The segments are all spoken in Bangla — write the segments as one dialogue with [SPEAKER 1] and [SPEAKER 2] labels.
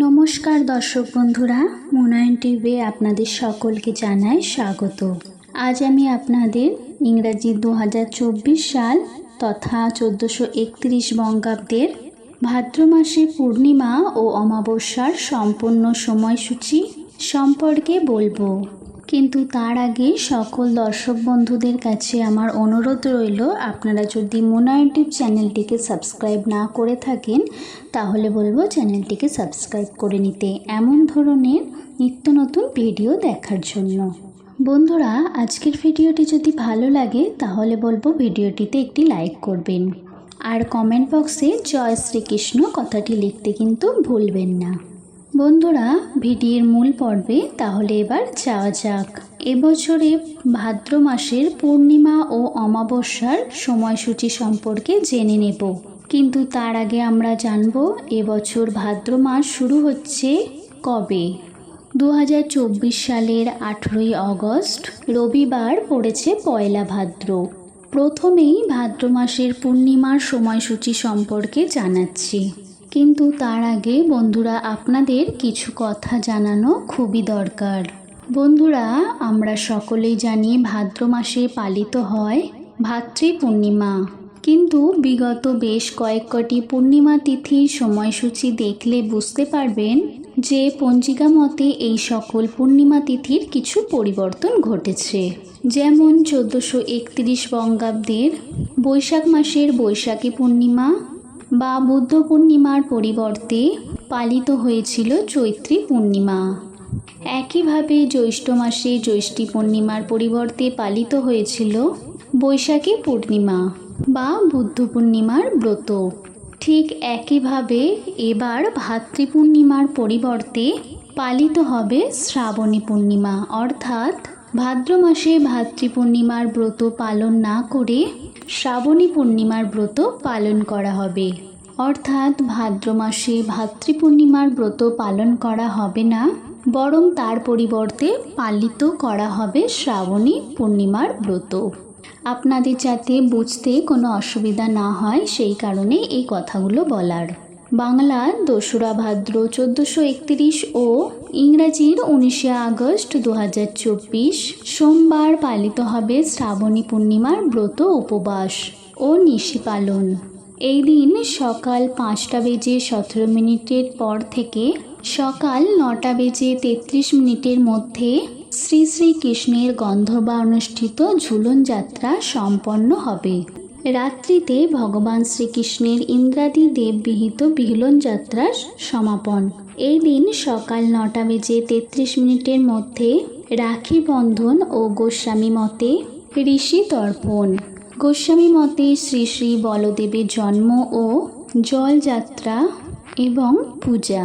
[SPEAKER 1] নমস্কার দর্শক বন্ধুরা, মনায়ন টিভি আপনাদের সকলকে জানায় স্বাগত। আজ আমি আপনাদের ইংরাজি দু হাজার চব্বিশ সাল তথা চোদ্দোশো একত্রিশ বঙ্গাব্দের ভাদ্র মাসে পূর্ণিমা ও অমাবস্যার সম্পূর্ণ সময়সূচি সম্পর্কে বলব। কিন্তু তার আগে সকল দর্শক বন্ধুদের কাছে আমার অনুরোধ রইল, আপনারা যদি মোনা ইউটিউব চ্যানেলটিকে সাবস্ক্রাইব না করে থাকেন, তাহলে বলব চ্যানেলটিকে সাবস্ক্রাইব করে নিতে এমন ধরনের নিত্য নতুন ভিডিও দেখার জন্য। বন্ধুরা, আজকের ভিডিওটি যদি ভালো লাগে, তাহলে বলব ভিডিওটিতে একটি লাইক করবেন। আর কমেন্ট বক্সে জয় শ্রীকৃষ্ণ কথাটি লিখতে কিন্তু ভুলবেন না। বন্ধুরা, ভিডিওর মূল পর্বে তাহলে এবার যাওয়া যাক। এবছরে ভাদ্র মাসের পূর্ণিমা ও অমাবস্যার সময়সূচি সম্পর্কে জেনে নেব। কিন্তু তার আগে আমরা জানব এবছর ভাদ্র মাস শুরু হচ্ছে কবে? দু হাজার চব্বিশ সালের আঠেরোই অগস্ট, রবিবার পড়েছে পয়লা ভাদ্র। প্রথমেই ভাদ্র মাসের পূর্ণিমার সময়সূচি সম্পর্কে জানাচ্ছি। কিন্তু তার আগে বন্ধুরা, আপনাদের কিছু কথা জানানো খুবই দরকার। বন্ধুরা, আমরা সকলেই জানি ভাদ্র মাসে পালিত হয় ভাতৃ পূর্ণিমা। কিন্তু বিগত বেশ কয়েক কটি পূর্ণিমা তিথির সময়সূচি দেখলে বুঝতে পারবেন যে পঞ্জিকা মতে এই সকল পূর্ণিমা তিথির কিছু পরিবর্তন ঘটেছে। যেমন চোদ্দোশো একত্রিশ বঙ্গাব্দের বৈশাখ মাসের বৈশাখী পূর্ণিমা বা বুদ্ধ পূর্ণিমার পরিবর্তে পালিত হয়েছিল চৈত্রী পূর্ণিমা। একইভাবে জ্যৈষ্ঠ মাসে জ্যৈষ্ঠী পূর্ণিমার পরিবর্তে পালিত হয়েছিল বৈশাখী পূর্ণিমা বা বুদ্ধ পূর্ণিমার ব্রত। ঠিক একইভাবে এবার ভাতৃ পূর্ণিমার পরিবর্তে পালিত হবে শ্রাবণী পূর্ণিমা। অর্থাৎ ভাদ্র মাসে ভাতৃ পূর্ণিমার ব্রত পালন না করে শ্রাবণী পূর্ণিমার ব্রত পালন করা হবে। অর্থাৎ ভাদ্র মাসে ভাতৃ পূর্ণিমার ব্রত পালন করা হবে না, বরং তার পরিবর্তে পালিত করা হবে শ্রাবণী পূর্ণিমার ব্রত। আপনাদের যাতে বুঝতে কোনো অসুবিধা না হয়, সেই কারণে এই কথাগুলো বলার। বাংলা দোসরা ভাদ্র চোদ্দোশো একত্রিশ ও ইংরাজির উনিশে আগস্ট দু হাজার চব্বিশ সোমবার পালিত হবে শ্রাবণী পূর্ণিমার ব্রত উপবাস ও নিশি পালন। এই দিন সকাল পাঁচটা বেজে সতেরো মিনিটের পর থেকে সকাল নটা বেজে তেত্রিশ মিনিটের মধ্যে শ্রী শ্রী কৃষ্ণের গন্ধর্বা অনুষ্ঠিত ঝুলন যাত্রা সম্পন্ন হবে। রাত্রিতে ভগবান শ্রীকৃষ্ণের ইন্দ্রাদি দেব বিহিত বিহলন যাত্রার সমাপন। এই দিন সকাল নটা বেজে তেত্রিশ মিনিটের মধ্যে রাখি বন্ধন ও গোস্বামী মতে ঋষি তর্পণ। গোস্বামী মতে শ্রী শ্রী বলদেবের জন্ম ও জলযাত্রা এবং পূজা।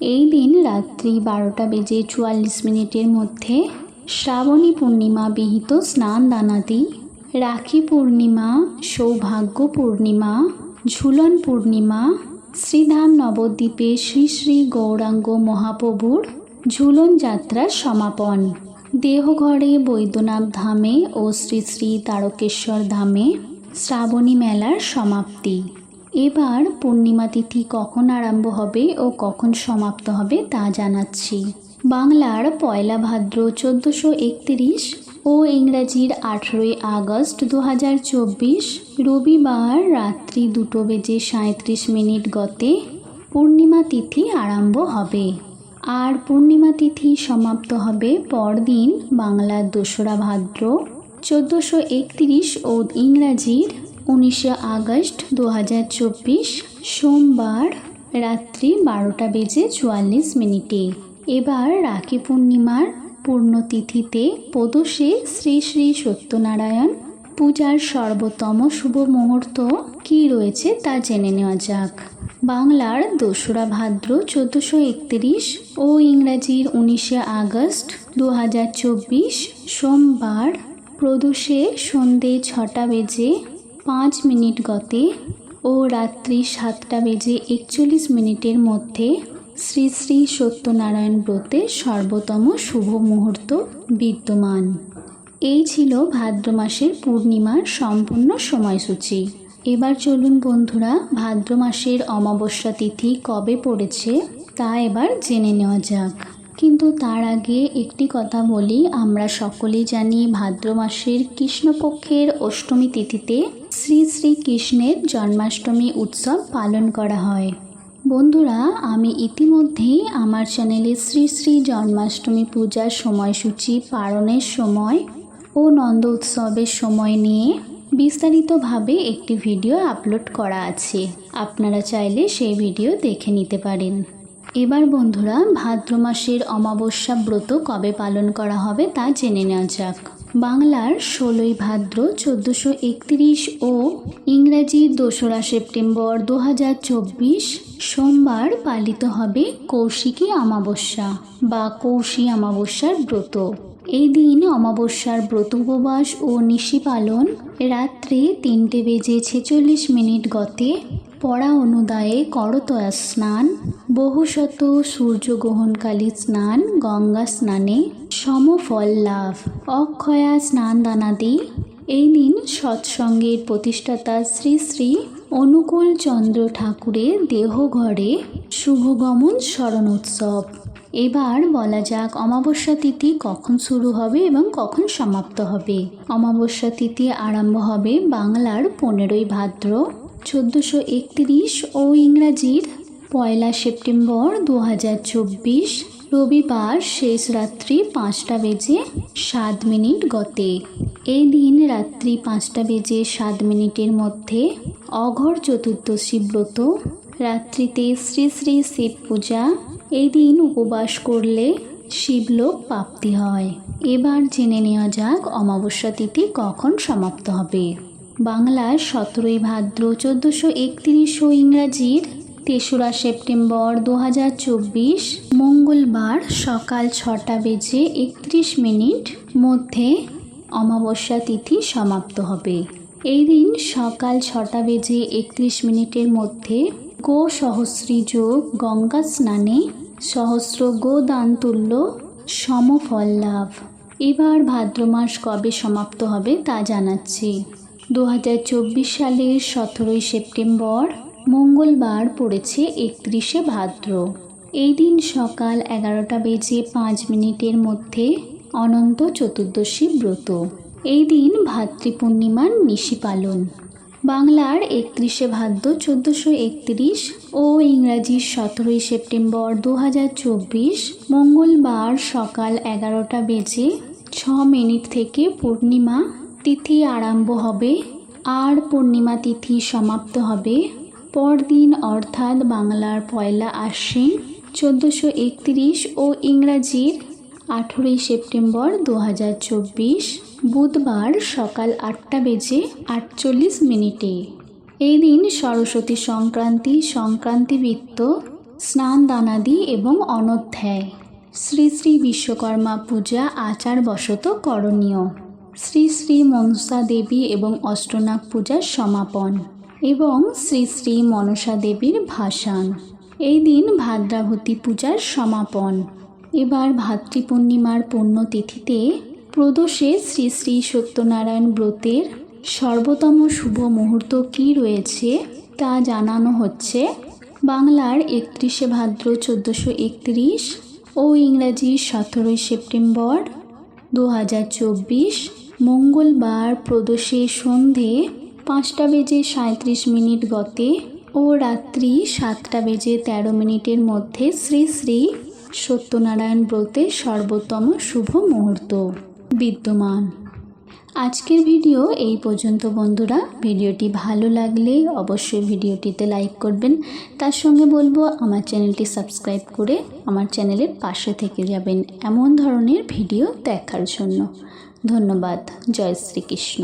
[SPEAKER 1] এই দিন রাত্রি বারোটা বেজে চুয়াল্লিশ মিনিটের মধ্যে শ্রাবণী পূর্ণিমা বিহিত স্নান দানাদি রাখি পূর্ণিমা, সৌভাগ্য পূর্ণিমা, ঝুলন পূর্ণিমা শ্রীধাম নবদ্বীপে শ্রী শ্রী গৌরাঙ্গ মহাপ্রভুর ঝুলন যাত্রার সমাপন। দেহঘরে বৈদ্যনাথ ধামে ও শ্রী শ্রী তারকেশ্বর ধামে শ্রাবণী মেলার সমাপ্তি। এবার পূর্ণিমা তিথি কখন আরম্ভ হবে ও কখন সমাপ্ত হবে তা জানাচ্ছি। বাংলার পয়লা ভাদ্র চোদ্দোশো একত্রিশ ও ইংরাজির আঠেরোই আগস্ট দু হাজার চব্বিশ রবিবার রাত্রি দুটো বেজে সাঁত্রিশ মিনিট গতে পূর্ণিমা তিথি আরম্ভ হবে। আর পূর্ণিমা তিথি সমাপ্ত হবে পরদিন বাংলার দোসরা ভাদ্র চোদ্দোশো একত্রিশ ও ইংরাজির উনিশে আগস্ট দু হাজার চব্বিশ সোমবার রাত্রি বারোটা বেজে চুয়াল্লিশ মিনিটে। এবার রাখি পূর্ণিমার পূর্ণতিথিতে প্রদোষে শ্রী শ্রী সত্যনারায়ণ পূজার সর্বোত্তম শুভ মুহূর্ত কী রয়েছে তা জেনে নেওয়া যাক। বাংলার দোসরা ভাদ্র চোদ্দোশো একত্রিশ ও ইংরাজির উনিশে আগস্ট দু হাজার চব্বিশ সোমবার প্রদোষে সন্ধে ছটা বেজে পাঁচ মিনিট গতে ও রাত্রি সাতটা বেজে একচল্লিশ মিনিটের মধ্যে শ্রী শ্রী সত্যনারায়ণ ব্রতে সর্বোত্তম শুভ মুহূর্ত বিদ্যমান। এই ছিল ভাদ্র মাসের পূর্ণিমার সম্পূর্ণ সময়সূচি। এবার চলুন বন্ধুরা, ভাদ্র মাসের অমাবস্যা তিথি কবে পড়েছে তা এবার জেনে নেওয়া যাক। কিন্তু তার আগে একটি কথা বলি, আমরা সকলেই জানি ভাদ্র মাসের কৃষ্ণপক্ষের অষ্টমী তিথিতে শ্রী শ্রী কৃষ্ণের জন্মাষ্টমী উৎসব পালন করা হয়। বন্ধুরা, আমি ইতিমধ্যেই আমার চ্যানেলে শ্রী শ্রী জন্মাষ্টমী পূজার সময়সূচি পালনের সময় ও নন্দ উৎসবের সময় নিয়ে বিস্তারিতভাবে একটি ভিডিও আপলোড করা আছে। আপনারা চাইলে সেই ভিডিও দেখে নিতে পারেন। এবার বন্ধুরা, ভাদ্র মাসের অমাবস্যা ব্রত কবে পালন করা হবে তা জেনে নেওয়া যাক। বাংলার ষোলোই ভাদ্র চোদ্দোশো একত্রিশ ও ইংরাজি দোসরা সেপ্টেম্বর দু হাজার চব্বিশ সোমবার পালিত হবে কৌশিকী অমাবস্যা বা কৌশী অমাবস্যার ব্রত। এই দিন অমাবস্যার ব্রত উপবাস ও নিশি পালন রাত্রে তিনটে বেজে ছেচল্লিশ মিনিট গতে পড়া অনুদায়ে করতয়া স্নান, বহুশত সূর্যগ্রহণকালী স্নান, গঙ্গা স্নানে সমফল লাভ, অক্ষয়া স্নান দানাদি এই দিন সৎসঙ্গের প্রতিষ্ঠাতা শ্রী শ্রী অনুকূল চন্দ্র ঠাকুরের দেহঘরে শুভগমন স্মরণ উৎসব এবার বলা যাক অমাবস্যা তিথি কখন শুরু হবে এবং কখন সমাপ্ত হবে। অমাবস্যা তিথি আরম্ভ হবে বাংলার পনেরোই ভাদ্র। চোদ্দোশো একত্রিশ ও ইংরাজির পয়লা সেপ্টেম্বর দু হাজার চব্বিশ রবিবার শেষ রাত্রি পাঁচটা বেজে সাত মিনিট গতে। এই দিন রাত্রি পাঁচটা বেজে সাত মিনিটের মধ্যে অঘর চতুর্দশী ব্রত, রাত্রিতে শ্রী শ্রী শিব পূজা, এই দিন উপবাস করলে শিবলোক প্রাপ্তি হয়। এবার জেনে নেওয়া যাক অমাবস্যা তিথি কখন সমাপ্ত হবে। বাংলার সতেরোই ভাদ্র চোদ্দোশো একত্রিশ ও ইংরাজির তেসরা সেপ্টেম্বর দু হাজার চব্বিশ মঙ্গলবার সকাল ছটা বেজে একত্রিশ মিনিট মধ্যে অমাবস্যা তিথি সমাপ্ত হবে। এই দিন সকাল ছটা বেজে একত্রিশ মিনিটের মধ্যে গো সহস্রী যোগ গঙ্গা স্নানে সহস্র গোদান তুল্য সমফল লাভ। এবার ভাদ্র মাস কবে সমাপ্ত হবে তা জানাচ্ছি। দু হাজার চব্বিশ সালের সতেরোই সেপ্টেম্বর মঙ্গলবার পড়েছে একত্রিশে ভাদ্র। এই দিন সকাল এগারোটা বেজে পাঁচ মিনিটের মধ্যে অনন্ত চতুর্দশী ব্রত। এই দিন ভাতৃপূর্ণিমার নিশি পালন। বাংলার একত্রিশে ভাদ্র চোদ্দোশো একত্রিশ ও ইংরাজির সতেরোই সেপ্টেম্বর দু হাজার চব্বিশ মঙ্গলবার সকাল এগারোটা বেজে ছ মিনিট থেকে পূর্ণিমা তিথি আরম্ভ হবে, আর পূর্ণিমা তিথি সমাপ্ত হবে। পরদিন অর্থাৎ বাংলার পয়লা আশ্বিন চোদ্দোশো একত্রিশ ও ইংরাজির আঠেরোই সেপ্টেম্বর দু হাজার চব্বিশ বুধবার সকাল আটটা বেজে আটচল্লিশ মিনিটে। এই দিন সরস্বতী সংক্রান্তি সংক্রান্তি বৃত্ত স্নান দানাদি এবং অনধ্যায়। শ্রী শ্রী বিশ্বকর্মা পূজা আচার বশত করণীয়। শ্রী শ্রী মনসা দেবী এবং অষ্টনাগ পূজার সমাপন এবং শ্রী শ্রী মনসা দেবীর ভাসান। এই দিন ভাদ্রাবতী পূজার সমাপন। এবার ভাতৃপূর্ণিমার পুণ্যতিথিতে প্রদোষে শ্রী শ্রী সত্যনারায়ণ ব্রতের সর্বোত্তম শুভ মুহূর্ত কী রয়েছে তা জানানো হচ্ছে বাংলার একত্রিশে ভাদ্র চোদ্দোশো একত্রিশ ও ইংরাজি সতেরোই সেপ্টেম্বর দু হাজার চব্বিশ মঙ্গলবার প্রদোষে সন্ধে পাঁচটা বেজে সাঁত্রিশ মিনিট গতে ও রাত্রি সাতটা বেজে তেরো মিনিটের মধ্যে শ্রী শ্রী সত্যনারায়ণ ব্রতের সর্বোত্তম শুভ মুহূর্ত। বিদ্যমান। আজকের ভিডিও এই পর্যন্ত বন্ধুরা। ভিডিওটি ভালো লাগলে অবশ্যই ভিডিওটিতে লাইক করবেন। তার সঙ্গে বলব, আমার চ্যানেলটি সাবস্ক্রাইব করে আমার চ্যানেলের পাশে থেকে যাবেন এমন ধরনের ভিডিও দেখার জন্য। ধন্যবাদ। জয় শ্রীকৃষ্ণ।